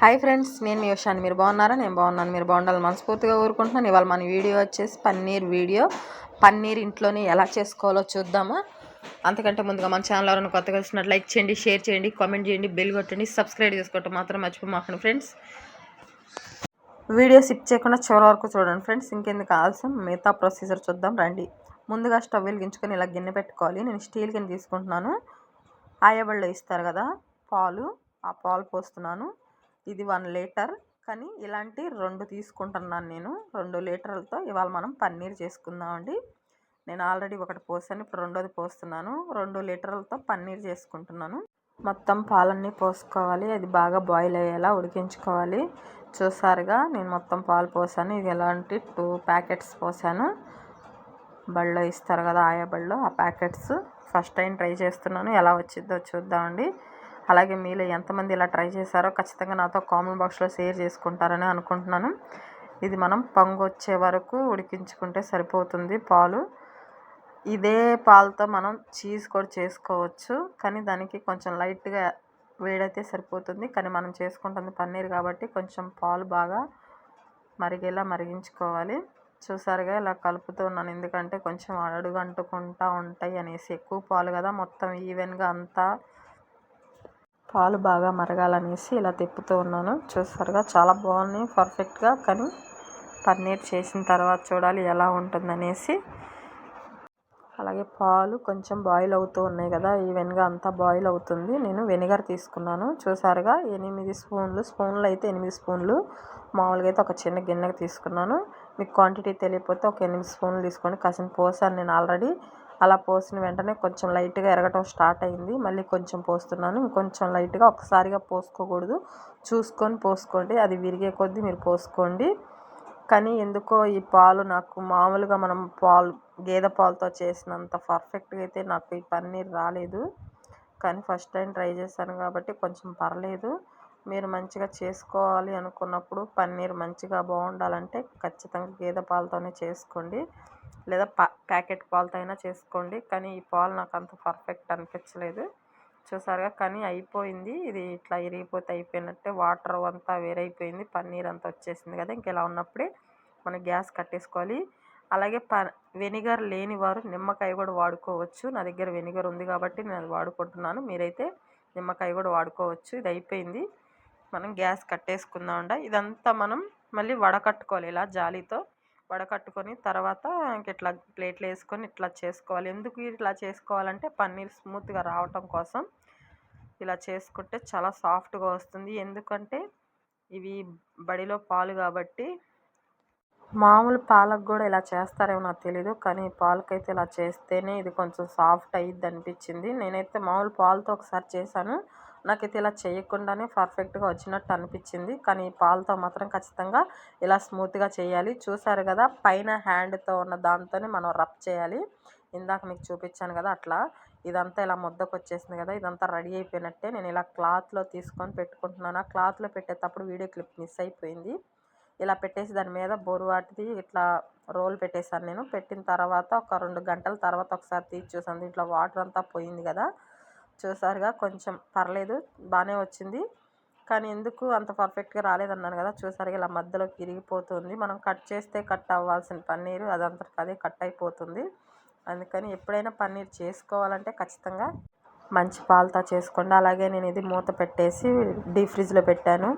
Hi friends నేను మీ విషయాన్ని మీరు బాగున్నారా? నేను బాగున్నాను. మీరు బాగుండాలి మనస్ఫూర్తిగా కోరుకుంటున్నాను. ఇవాళ మన వీడియో వచ్చేసి పన్నీర్ వీడియో. పన్నీర్ ఇంట్లోనే ఎలా చేసుకోవాలో చూద్దామా. అంతకంటే ముందుగా మన ఛానల్ ఎవరైనా కొత్తగా వచ్చినట్టు లైక్ చేయండి షేర్ చేయండి కామెంట్ చేయండి బెల్ కొట్టండి సబ్స్క్రైబ్ చేసుకోవటం మాత్రం మర్చిపోమాకండి ఫ్రెండ్స్. వీడియో సిప్ చేయకుండా చివరి వరకు చూడండి ఫ్రెండ్స్. ఇంకెందుకు ఆలస్యం? మిగతా ప్రొసీజర్ చూద్దాం రండి. ముందుగా స్టవ్ వెలిగించుకొని ఇలా గిన్నె పెట్టుకోవాలి. నేను స్టీల్ గిన్నె తీసుకుంటున్నాను. ఆయబళ్ళు ఇస్తారు కదా పాలు. ఆ పాలు పోస్తున్నాను. ఇది వన్ లీటర్. కానీ ఇలాంటి రెండు తీసుకుంటున్నాను నేను. రెండు లీటర్లతో ఇవాళ మనం పన్నీర్ చేసుకుందామండి. నేను ఆల్రెడీ ఒకటి పోసాను. ఇప్పుడు రెండోది పోస్తున్నాను. రెండు లీటర్లతో పన్నీర్ చేసుకుంటున్నాను. మొత్తం పాలన్నీ పోసుకోవాలి. అది బాగా బాయిల్ అయ్యేలా ఉడికించుకోవాలి. చూసారుగా నేను మొత్తం పాలు పోసాను. ఇది ఎలాంటి టూ ప్యాకెట్స్ పోసాను. బళ్ళో ఇస్తారు కదా ఆయా బళ్ళో ఆ ప్యాకెట్స్. ఫస్ట్ టైం ట్రై చేస్తున్నాను. ఎలా వచ్చిందో చూద్దామండి. అలాగే మీలో ఎంతమంది ఇలా ట్రై చేశారో ఖచ్చితంగా నాతో కామెంట్ బాక్స్లో షేర్ చేసుకుంటారని అనుకుంటున్నాను. ఇది మనం పొంగు వచ్చే వరకు ఉడికించుకుంటే సరిపోతుంది పాలు. ఇదే పాలతో మనం చీజ్ కూడా చేసుకోవచ్చు కానీ దానికి కొంచెం లైట్గా వేడైతే సరిపోతుంది. కానీ మనం చేసుకుంటుంది పన్నీర్ కాబట్టి కొంచెం పాలు బాగా మరిగేలా మరిగించుకోవాలి. చూసారుగా ఇలా కలుపుతూ ఉన్నాను. ఎందుకంటే కొంచెం అడుగు అంటుకుంటూ ఉంటాయి అనేసి ఎక్కువ పాలు కదా మొత్తం ఈవెన్గా అంతా పాలు బాగా మరగాలనేసి ఇలా తిప్పుతూ ఉన్నాను. చూసారుగా చాలా బాగున్నాయి పర్ఫెక్ట్గా. కానీ పన్నీర్ చేసిన తర్వాత చూడాలి ఎలా ఉంటుందనేసి. అలాగే పాలు కొంచెం బాయిల్ అవుతూ ఉన్నాయి కదా ఈవెన్గా అంతా బాయిల్ అవుతుంది. నేను వెనిగర్ తీసుకున్నాను. చూసారుగా ఎనిమిది స్పూన్లు స్పూన్లు అయితే ఎనిమిది స్పూన్లు. మామూలుగా అయితే ఒక చిన్న గిన్నెకి తీసుకున్నాను. మీకు క్వాంటిటీ తెలియకపోతే ఒక ఎనిమిది స్పూన్లు తీసుకోండి కాసిన పోసాను నేను ఆల్రెడీ. అలా పోసిన వెంటనే కొంచెం లైట్గా ఎరగటం స్టార్ట్ అయింది. మళ్ళీ కొంచెం పోస్తున్నాను. ఇంకొంచెం లైట్గా ఒకసారిగా పోసుకోకూడదు. చూసుకొని పోసుకోండి. అది విరిగే కొద్దీ మీరు పోసుకోండి. కానీ ఎందుకో ఈ పాలు నాకు మామూలుగా మనం పాలు గేదె పాలతో చేసినంత పర్ఫెక్ట్గా అయితే నాకు ఈ పన్నీర్ రాలేదు. కానీ ఫస్ట్ టైం ట్రై చేశాను కాబట్టి కొంచెం పర్లేదు. మీరు మంచిగా చేసుకోవాలి అనుకున్నప్పుడు పన్నీర్ మంచిగా బాగుండాలంటే ఖచ్చితంగా గేదె పాలతోనే చేసుకోండి. లేదా ప్యాకెట్ పాలతో అయినా చేసుకోండి. కానీ ఈ పాలు నాకు అంత పర్ఫెక్ట్ అనిపించలేదు. చూసారుగా కానీ అయిపోయింది. ఇది ఇట్లా ఇరిగిపోతే అయిపోయినట్టే వాటర్ అంతా వేరైపోయింది. పన్నీర్ అంతా వచ్చేసింది కదా ఇంక ఇలా ఉన్నప్పుడే మనం గ్యాస్ కట్టేసుకోవాలి. అలాగే ప వెనిగర్ లేని వారు నిమ్మకాయ కూడా వాడుకోవచ్చు. నా దగ్గర వెనిగర్ ఉంది కాబట్టి నేను అది వాడుకుంటున్నాను. మీరైతే నిమ్మకాయ కూడా వాడుకోవచ్చు. ఇది అయిపోయింది. మనం గ్యాస్ కట్టేసుకుందాం ఇదంతా మనం మళ్ళీ వడకట్టుకోవాలి ఇలా జాలీతో. వడకట్టుకొని తర్వాత ఇంక ఇట్లా ప్లేట్లు వేసుకొని ఇట్లా చేసుకోవాలి. ఎందుకు ఇట్లా చేసుకోవాలంటే పన్నీర్ స్మూత్గా రావటం కోసం ఇలా చేసుకుంటే చాలా సాఫ్ట్గా వస్తుంది. ఎందుకంటే ఇవి బడిలో పాలు కాబట్టి మామూలు పాలకు కూడా ఇలా చేస్తారేమో నాకు తెలీదు. కానీ పాలకైతే ఇలా చేస్తేనే ఇది కొంచెం సాఫ్ట్ అయ్యిద్ది అనిపించింది. నేనైతే మామూలు పాలతో ఒకసారి చేశాను. నాకైతే ఇలా చేయకుండానే పర్ఫెక్ట్గా వచ్చినట్టు అనిపించింది. కానీ పాలతో మాత్రం ఖచ్చితంగా ఇలా స్మూత్గా చేయాలి. చూసారు కదా పైన హ్యాండ్తో ఉన్న దాంతోనే మనం రబ్ చేయాలి. ఇందాక మీకు చూపించాను కదా అట్లా. ఇదంతా ఇలా ముద్దకు వచ్చేసింది కదా ఇదంతా రెడీ అయిపోయినట్టే నేను ఇలా క్లాత్లో తీసుకొని పెట్టుకుంటున్నాను. ఆ క్లాత్లో పెట్టేటప్పుడు వీడియో క్లిప్ మిస్ అయిపోయింది. ఇలా పెట్టేసి దాని మీద బోరువాటిది ఇట్లా రోల్ పెట్టేశాను నేను. పెట్టిన తర్వాత ఒక రెండు గంటల తర్వాత ఒకసారి తీసి చూసాను దీంట్లో వాటర్ అంతా పోయింది కదా. చూసారుగా కొంచెం పర్లేదు బాగానే వచ్చింది. కానీ ఎందుకు అంత పర్ఫెక్ట్గా రాలేదన్నాను కదా చూసారుగా ఇలా మధ్యలోకి ఇరిగిపోతుంది మనం కట్ చేస్తే కట్ అవ్వాల్సిన పన్నీరు అదంతటికి అదే కట్ అయిపోతుంది. అందుకని ఎప్పుడైనా పన్నీర్ చేసుకోవాలంటే ఖచ్చితంగా మంచి పాలతో చేసుకోండి. అలాగే నేను ఇది మూత పెట్టేసి డీప్ ఫ్రిడ్జ్లో పెట్టాను.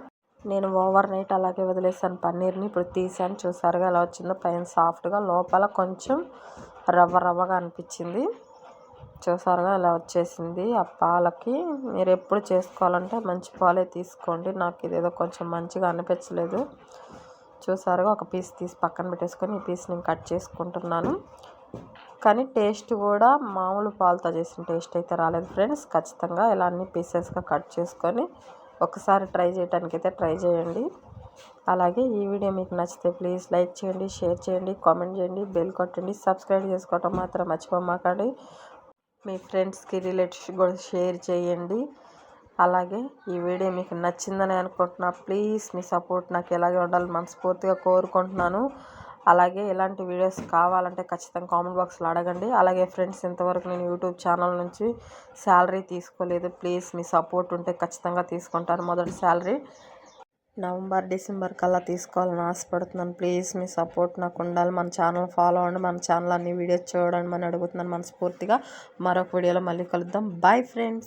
నేను ఓవర్ నైట్ అలాగే వదిలేసాను పన్నీర్ని. ఇప్పుడు తీసాను. చూసారుగా ఎలా వచ్చిందో పైన సాఫ్ట్గా లోపల కొంచెం రవ్వ రవ్వగా అనిపించింది. చూసారుగా ఇలా వచ్చేసింది. ఆ పాలకి మీరు ఎప్పుడు చేసుకోవాలంటే మంచి పాలే తీసుకోండి. నాకు ఇదేదో కొంచెం మంచిగా అనిపించలేదు. చూసారుగా ఒక పీస్ తీసి పక్కన పెట్టేసుకొని ఈ పీస్ నేను కట్ చేసుకుంటున్నాను. కానీ టేస్ట్ కూడా మామూలు పాలతో చేసిన టేస్ట్ అయితే రాలేదు ఫ్రెండ్స్. ఖచ్చితంగా ఇలా అన్ని పీసెస్గా కట్ చేసుకొని ఒకసారి ట్రై చేయడానికి అయితే ట్రై చేయండి. అలాగే ఈ వీడియో మీకు నచ్చితే ప్లీజ్ లైక్ చేయండి షేర్ చేయండి కామెంట్ చేయండి బెల్ కొట్టండి సబ్స్క్రైబ్ చేసుకోవటం మాత్రం మర్చిపోమాకండి. మీ ఫ్రెండ్స్కి రిలేటివ్స్ కూడా షేర్ చేయండి. అలాగే ఈ వీడియో మీకు నచ్చిందని అనుకుంటున్నా ప్లీజ్ మీ సపోర్ట్ నాకు ఎలాగే ఉండాలి మనస్ఫూర్తిగా కోరుకుంటున్నాను. అలాగే ఇలాంటి వీడియోస్ కావాలంటే ఖచ్చితంగా కామెంట్ బాక్స్లో అడగండి. అలాగే ఫ్రెండ్స్ ఇంతవరకు నేను యూట్యూబ్ ఛానల్ నుంచి శాలరీ తీసుకోలేదు. ప్లీజ్ మీ సపోర్ట్ ఉంటే ఖచ్చితంగా తీసుకుంటాను. మొదటి శాలరీ నవంబర్ డిసెంబర్ కల్లా తీసుకోవాలని ఆశపడుతున్నాను. ప్లీజ్ మీ సపోర్ట్ నాకు ఉండాలి. మన ఛానల్ ఫాలో అవ్వండి. మన ఛానల్ అన్ని వీడియోస్ చూడండి. అని అడుగుతున్నాను మనస్ఫూర్తిగా. మరొక వీడియోలో మళ్ళీ కలుద్దాం. Bye friends.